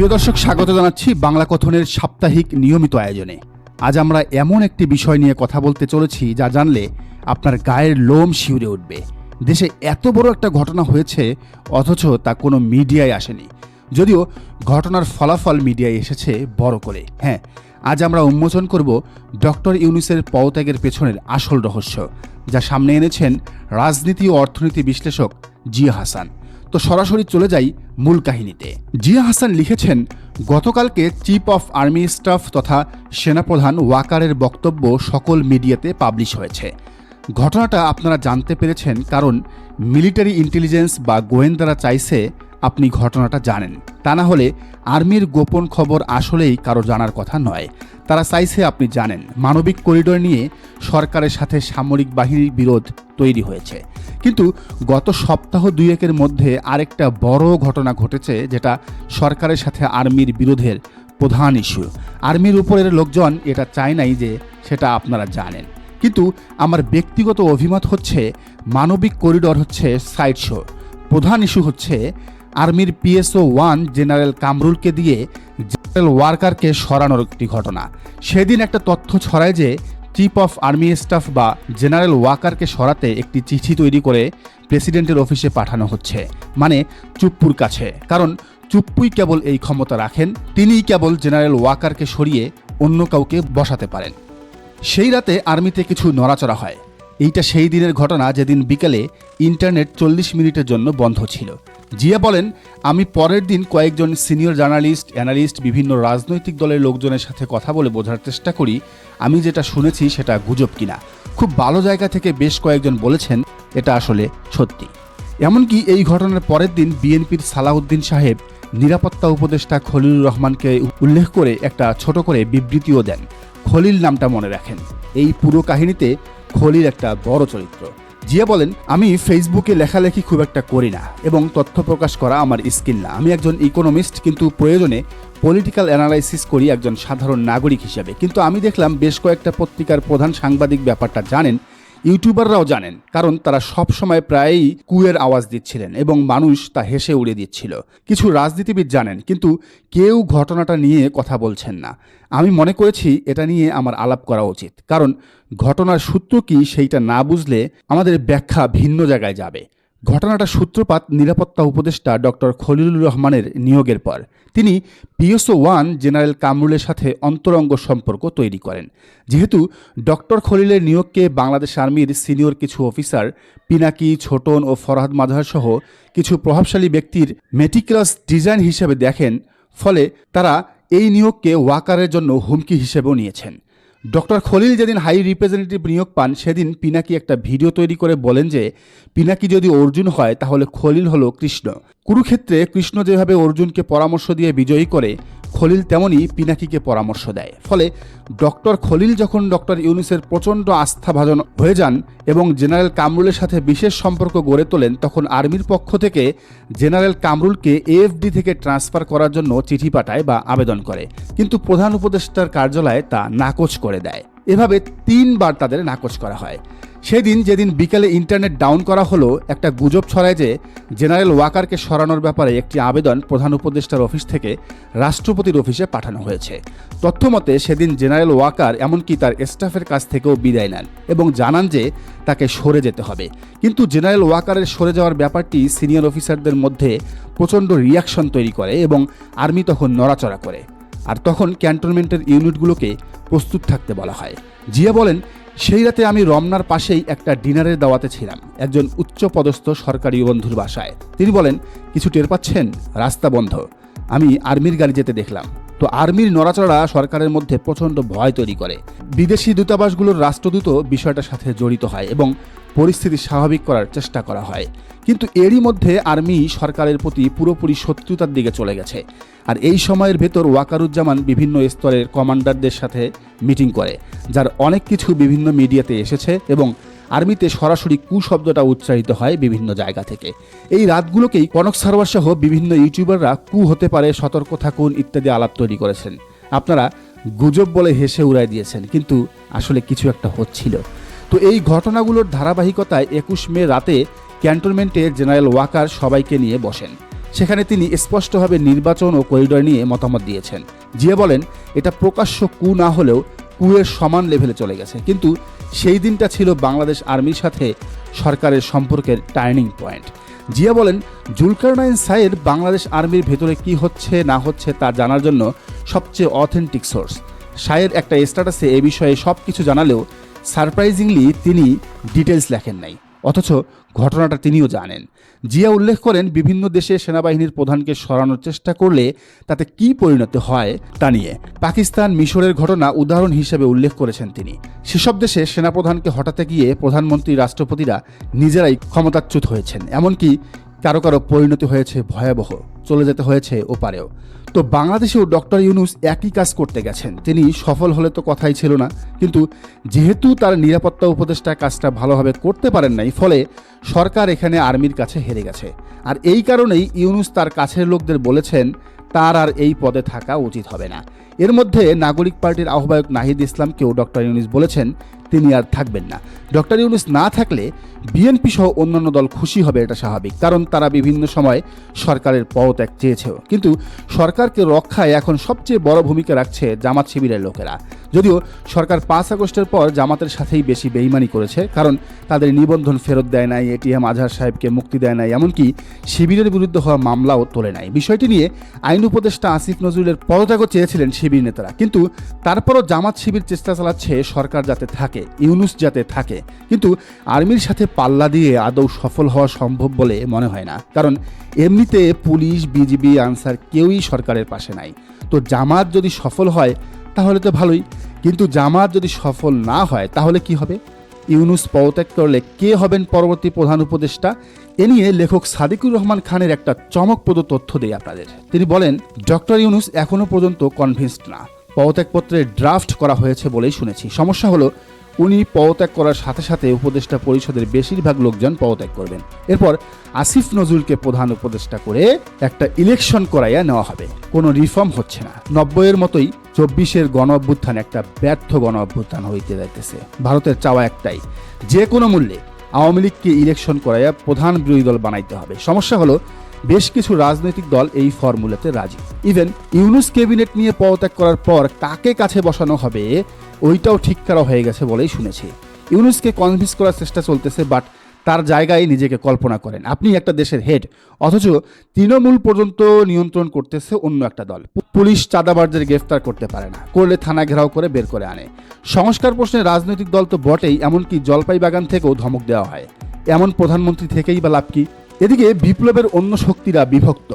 প্রিয় দর্শক, স্বাগত জানাচ্ছি বাংলা কথনের সাপ্তাহিক নিয়মিত আয়োজনে। আজ আমরা এমন একটি বিষয় নিয়ে কথা বলতে চলেছি, যা জানলে আপনার গায়ের লোম শিউরে উঠবে। দেশে এত বড় একটা ঘটনা হয়েছে, অথচ তা কোনো মিডিয়ায় আসেনি। যদিও ঘটনার ফলাফল মিডিয়ায় এসেছে বড় করে। হ্যাঁ আজ আমরা উন্মোচন করব ডক্টর ইউনুসের পদত্যাগের পেছনের আসল রহস্য, যা সামনে এনেছেন রাজনীতি ও অর্থনীতি বিশ্লেষক জিয়া হাসান। তো সরাসরি চলে যাই মূল কাহিনীতে। জিয়া হাসান লিখেছেন, গতকালকে চিফ অফ আর্মি স্টাফ তথা সেনাপ্রধান ওয়াকারের বক্তব্য সকল মিডিয়াতে পাবলিশ হয়েছে। ঘটনাটা আপনারা জানতে পেরেছেন কারণ মিলিটারি ইন্টেলিজেন্স বা গোয়েন্দারা চাইছে আপনি ঘটনাটা জানেন। তা না হলে আর্মির গোপন খবর আসলেই কারও জানার কথা নয়। তারা চাইছে আপনি জানেন। মানবিক করিডোর নিয়ে সরকারের সাথে সামরিক বাহিনীর বিরোধ তৈরি হয়েছে। কিন্তু গত সপ্তাহ দুয়েকের মধ্যে আরেকটা বড় ঘটনা ঘটেছে যেটা সরকারের সাথে আর্মির বিরোধের প্রধান ইস্যু। আর্মির উপরের লোকজন এটা চায় নাই যে সেটা আপনারা জানেন। কিন্তু আমার ব্যক্তিগত অভিমত হচ্ছে মানবিক করিডোর হচ্ছে সাইড শো প্রধান ইস্যু হচ্ছে আর্মির পিএসও ওয়ান জেনারেল কামরুলকে দিয়ে জেনারেল ওয়ার্কারকে সরানোর একটি ঘটনা। সেদিন একটা তথ্য ছড়ায় যে চিফ অফ আর্মি স্টাফ বা জেনারেল ওয়াকারকে সরাতে একটি চিঠি তৈরি করে প্রেসিডেন্টের অফিসে পাঠানো হচ্ছে। মানে চুপ্পুর কাছে। কারণ চুপ্পুই কেবল এই ক্ষমতা রাখেন, তিনিই কেবল জেনারেল ওয়াকারকে সরিয়ে অন্য কাউকে বসাতে পারেন। সেই রাতে আর্মিতে কিছু নড়াচড়া হয়। এইটা সেই দিনের ঘটনা যেদিন বিকেলে ইন্টারনেট চল্লিশ মিনিটের জন্য বন্ধ ছিল। জিয়া বলেন, আমি পরের দিন কয়েকজন সিনিয়র জার্নালিস্ট, অ্যানালিস্ট, বিভিন্ন রাজনৈতিক দলের লোকজনের সাথে কথা বলে বোঝার চেষ্টা করি। আমি যেটা শুনেছি সেটা গুজব কিনা। খুব ভালো জায়গা থেকে বেশ কয়েকজন বলেছেন, এটা আসলে সত্যি। এমনকি এই ঘটনার পরের দিন বিএনপির সালাউদ্দিন সাহেব নিরাপত্তা উপদেষ্টা খলিলুর রহমানকে উল্লেখ করে একটা ছোট করে বিবৃতিও দেন। খলিল নামটা মনে রাখেন। এই পুরো কাহিনীতে খলিল একটা বড় চরিত্র। জিয়া বলেন, আমি ফেসবুকে লেখালেখি খুব একটা করি না এবং তথ্য প্রকাশ করা আমার স্কিল না। আমি একজন ইকোনমিস্ট কিন্তু প্রয়োজনে পলিটিক্যাল অ্যানালাইসিস করি একজন সাধারণ নাগরিক হিসেবে। কিন্তু আমি দেখলাম বেশ কয়েকটা পত্রিকার প্রধান সাংবাদিক ব্যাপারটা জানেন ইউটিউবাররাও জানেন, কারণ তারা সব সময় প্রায়ই কুয়ের আওয়াজ দিচ্ছিলেন এবং মানুষ তা হেসে উড়ে দিচ্ছিল। কিছু রাজনীতিবিদ জানেন, কিন্তু কেউ ঘটনাটা নিয়ে কথা বলছেন না। আমি মনে করেছি এটা নিয়ে আমার আলাপ করা উচিত, কারণ ঘটনার সূত্র কি সেইটা না বুঝলে আমাদের ব্যাখ্যা ভিন্ন জায়গায় যাবে। ঘটনাটা সূত্রপাত নিরাপত্তা উপদেষ্টা ডক্টর খলিলুর রহমানের নিয়োগের পর। তিনি পিএসও ওয়ান জেনারেল কামরুলের সাথে অন্তরঙ্গ সম্পর্ক তৈরি করেন। যেহেতু ডক্টর খলিলের নিয়োগকে বাংলাদেশ আর্মির সিনিয়র কিছু অফিসার পিনাকি, ছোটন ও ফরহাদ মাজাহার সহ কিছু প্রভাবশালী ব্যক্তির মেটিকুলাস ডিজাইন হিসেবে দেখেন, ফলে তারা এই নিয়োগকে ওয়াকারের জন্য হুমকি হিসেবেও নিয়েছেন। ডক্টর খলিল যেদিন হাই রিপ্রেজেন্টেটিভ নিয়োগ পান, সেদিন পিনাকি একটা ভিডিও তৈরি করে বলেন যে, পিনাকি যদি অর্জুন হয়, তাহলে খলিল হলো কৃষ্ণ। কুরুক্ষেত্রে কৃষ্ণ যেভাবে অর্জুনকে পরামর্শ দিয়ে বিজয়ী করে খলিল তেমনই পিনাকিকে পরামর্শ দেয়। ফলে ডক্টর খলিল যখন ডক্টর ইউনুসের প্রচণ্ড আস্থাভাজন হয়ে যান এবং জেনারেল কামরুলের সাথে বিশেষ সম্পর্ক গড়ে তোলেন, তখন আর্মির পক্ষ থেকে জেনারেল কামরুলকে এএফডি থেকে ট্রান্সফার করার জন্য চিঠি পাঠায় বা আবেদন করে। কিন্তু প্রধান উপদেষ্টার কার্যালয়ে তা নাকচ করে দেয়। এভাবে তিনবার তাদের নাকচ করা হয়। সেদিন যেদিন বিকেলে ইন্টারনেট ডাউন করা হলো, একটা গুজব ছড়ায় যে জেনারেল ওয়াকারকে সরানোর ব্যাপারে একটি আবেদন প্রধান উপদেষ্টার অফিস থেকে রাষ্ট্রপতির অফিসে পাঠানো হয়েছে। তথ্যমতে, সেদিন জেনারেল ওয়াকার এমনকি তার স্টাফের কাছ থেকেও বিদায় নেন এবং জানান যে তাকে সরে যেতে হবে। কিন্তু জেনারেল ওয়াকারের সরে যাওয়ার ব্যাপারটি সিনিয়র অফিসারদের মধ্যে প্রচণ্ড রিয়াকশন তৈরি করে এবং আর্মি তখন নড়াচড়া করে। আর তখন ক্যান্টনমেন্টের ইউনিটগুলোকে প্রস্তুত থাকতে বলা হয়। জিয়া বলেন সেই রাতে আমি রমনার পাশেই একটা ডিনারের দাওয়াতে ছিলাম, একজন উচ্চ পদস্থ সরকারি বন্ধুর বাসায়। তিনি বলেন, কিছু টের পাচ্ছেন? রাস্তা বন্ধ। আমি আর্মির গাড়ি যেতে দেখলাম। তো আর্মির নড়াচড়া সরকারের মধ্যে প্রচণ্ড ভয় তৈরি করে। বিদেশি দূতাবাসগুলোর রাষ্ট্রদূত বিষয়টার সাথে জড়িত হয় এবং পরিস্থিতি স্বাভাবিক করার চেষ্টা করা হয়। কিন্তু এরই মধ্যে আর্মি সরকারের প্রতি পুরোপুরি শত্রুতার দিকে চলে গেছে। আর এই সময়ের ভেতর ওয়াকারুজ্জামান বিভিন্ন স্তরের কমান্ডারদের সাথে মিটিং করে, যার অনেক কিছু বিভিন্ন মিডিয়াতে এসেছে এবং আর্মিতে সরাসরি কু শব্দটা উচ্চারিত হয় বিভিন্ন জায়গা থেকে। এই রাতগুলোকেই কনক সারোয়ার সহ বিভিন্ন ইউটিউবাররা কু হতে পারে, সতর্ক থাকুন ইত্যাদি আলাপ তৈরি করেছেন। আপনারা গুজব বলে হেসে উড়াই দিয়েছেন, কিন্তু আসলে কিছু একটা হচ্ছিল। তো এই ঘটনাগুলোর ধারাবাহিকতায় একুশ মে রাতে ক্যান্টনমেন্টে জেনারেল ওয়াকার সবাইকে নিয়ে বসেন। সেখানে তিনি স্পষ্টভাবে নির্বাচন ও করিডর নিয়ে মতামত দিয়েছেন। জিয়া বলেন, এটা প্রকাশ্য কু না হলেও কুয়ের সমান লেভেলে চলে গেছে। কিন্তু সেই দিনটা ছিল বাংলাদেশ আর্মির সাথে সরকারের সম্পর্কের টার্নিং পয়েন্ট জিয়া বলেন, জুলকারনাইন সাইয়ের বাংলাদেশ আর্মির ভেতরে কি হচ্ছে, না হচ্ছে তা জানার জন্য সবচেয়ে অথেন্টিক সোর্স সায়ের একটা স্ট্যাটাসে এ বিষয়ে সব কিছু জানালেও সারপ্রাইজিংলি তিনি ডিটেলস লেখেন নাই। অথচ ঘটনাটা তিনিও জানেন। জিয়া উল্লেখ করেন, বিভিন্ন দেশে সেনাবাহিনীর প্রধানকে সরানোর চেষ্টা করলে তাতে কি পরিণত হয় তা নিয়ে। পাকিস্তান মিশরের ঘটনা উদাহরণ হিসেবে উল্লেখ করেছেন তিনি। সেসব দেশে সেনাপ্রধানকে হটাতে গিয়ে প্রধানমন্ত্রী, রাষ্ট্রপতিরা নিজেরাই ক্ষমতাচ্যুত হয়েছেন। এমনকি কারও কারও পরিণতি হয়েছে ভয়াবহ, চলে যেতে হয়েছে ওপারেও তো বাংলাদেশেও ডক্টর ইউনুস একই কাজ করতে গেছেন। তিনি সফল হলে তো কথাই ছিল না, কিন্তু যেহেতু তার নিরাপত্তা উপদেষ্টা কাজটা ভালোভাবে করতে পারেন নাই, ফলে সরকার এখানে আর্মির কাছে হেরে গেছে। আর এই কারণেই ইউনুস তার কাছের লোকদের বলেছেন, তার আর এই পদে থাকা উচিত হবে না। এর মধ্যে নাগরিক পার্টির আহ্বায়ক নাহিদ ইসলামকেও ডক্টর ইউনুস বলেছেন তিনি আর থাকবেন না। ডক্টর ইউনুস না থাকলে বিএনপি সহ অন্যান্য দল খুশি হবে এটা স্বাভাবিক, কারণ তারা বিভিন্ন সময় সরকারের পদত্যাগ চেয়েছেও। কিন্তু সরকারকে রক্ষায় এখন সবচেয়ে বড় ভূমিকা রাখছে জামাত শিবিরের লোকেরা। যদিও সরকার পাঁচ আগস্টের পর জামাতের সাথেই বেশি বেইমানি করেছে, কারণ তাদের নিবন্ধন ফেরত দেয় নাই এটিএম আজহার সাহেবকে মুক্তি দেয় নাই, এমনকি শিবিরের বিরুদ্ধে হওয়া মামলাও তোলে নাই। বিষয়টি নিয়ে আইন উপদেষ্টা আসিফ নজরুলের পদত্যাগও চেয়েছিলেন শিবির নেতারা। কিন্তু তারপরও জামাত শিবির চেষ্টা চালাচ্ছে সরকার যাতে থাকে। ইউনুস যাতে থাকে। কিন্তু আর্মির সাথে পাল্লা দিয়ে আদৌ সফল হওয়া সম্ভব বলে মনে হয় না। কারণ এমনিতে পুলিশ, বিজিবি আনসার কেউই সরকারের পাশে নাই। তো জামাত যদি সফল হয়, তাহলে তো ভালোই। কিন্তু জামাত যদি সফল না হয়, তাহলে কি হবে? ইউনুস পদত্যাগ করলে কে হবেন পরবর্তী প্রধান উপদেষ্টা? এ নিয়ে লেখক সাদিকুর রহমান খানের একটা চমকপ্রদ তথ্য দেয় আপনাদের। তিনি বলেন, ডক্টর ইউনুস এখনও পর্যন্ত কনভিন্সড না। পদত্যাগপত্রের ড্রাফট করা হয়েছে বলেই শুনেছি। সমস্যা হলো উনি পদত্যাগ করার সাথে সাথে উপদেষ্টা পরিষদের বেশিরভাগ লোকজন পদত্যাগ করবেন। এরপর আসিফ নজরুলকে প্রধান উপদেষ্টা করে একটা ইলেকশন করাইয়া নেওয়া হবে। কোনো রিফর্ম হচ্ছে না। নব্বইয়ের মতোই চব্বিশের গণ অভ্যুত্থান একটা ব্যর্থ গণ অভ্যুত্থান হইতে যাইতেছে। ভারতের চাওয়া একটাই, যে কোনো মূল্যে আওয়ামী লীগকে ইলেকশন করাইয়া প্রধান বিরোধী দল বানাইতে হবে। সমস্যা হলো, বেশ কিছু রাজনৈতিক দল এই ফর্মুলাতে রাজি। ইভেন ইউনুস ক্যাবিনেট নিয়ে পদত্যাগ করার পর কাকে কাছে বসানো হবে ওইটাও ঠিক করা হয়ে গেছে বলেই শুনেছি। ইউনুসকে কনভিন্স করার চেষ্টা চলতেছে বাট তার জায়গায় নিজেকে কল্পনা করেন। আপনি একটা দেশের হেড অথচ তৃণমূল পর্যন্ত নিয়ন্ত্রণ করতেছে অন্য একটা দল। পুলিশ চাঁদাবাজদের গ্রেফতার করতে পারে না, করলে থানা ঘেরাও করে বের করে আনে। সংস্কার প্রশ্নে রাজনৈতিক দল তো বটেই, এমনকি জলপাই বাগান থেকেও ধমক দেওয়া হয়। এমন প্রধানমন্ত্রী থেকেই বা লাভ কি? এদিকে বিপ্লবের অন্য শক্তিরা বিভক্ত।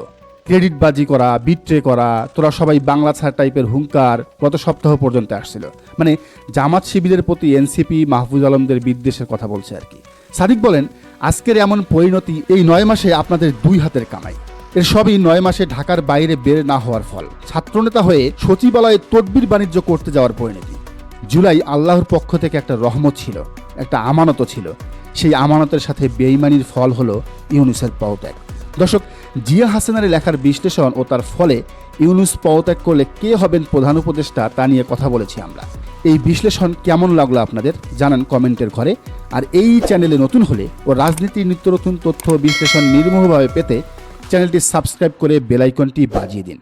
ক্রেডিট বাজি করা, বিট্রে করা, তোরা সবাই বাংলা ছাড় টাইপের হুঙ্কার গত সপ্তাহ পর্যন্ত আসছিল। মানে জামাত শিবিরের প্রতি এনসিপি, মাহফুজ আলমদের বিদ্বেষের কথা বলছে আর কি। সাদিক বলেন, আজকের এমন পরিণতি এই নয় মাসে আপনাদের দুই হাতের কামাই। এর সবই নয় মাসে ঢাকার বাইরে বের না হওয়ার ফল। ছাত্রনেতা হয়ে সচিবালয়ে তদবির বাণিজ্য করতে যাওয়ার পরিণতি। জুলাই আল্লাহর পক্ষ থেকে একটা রহমত ছিল, একটা আমানতও ছিল। সেই আমানতের সাথে বেইমানির ফল হলো ইউনুসের পদত্যাগ। দর্শক জিয়া হাসানের লেখার বিশ্লেষণ ও তার ফলে ইউনুস পদত্যাগ করলে কে হবেন প্রধান উপদেষ্টা তা নিয়ে কথা বলেছি আমরা। এই বিশ্লেষণ কেমন লাগল আপনাদের জানান কমেন্টের ঘরে। আর এই চ্যানেলে নতুন হলে ও রাজনীতির নিত্য নতুন তথ্য বিশ্লেষণ নির্মূলভাবে পেতে চ্যানেলটি সাবস্ক্রাইব করে বেলাইকনটি বাজিয়ে দিন।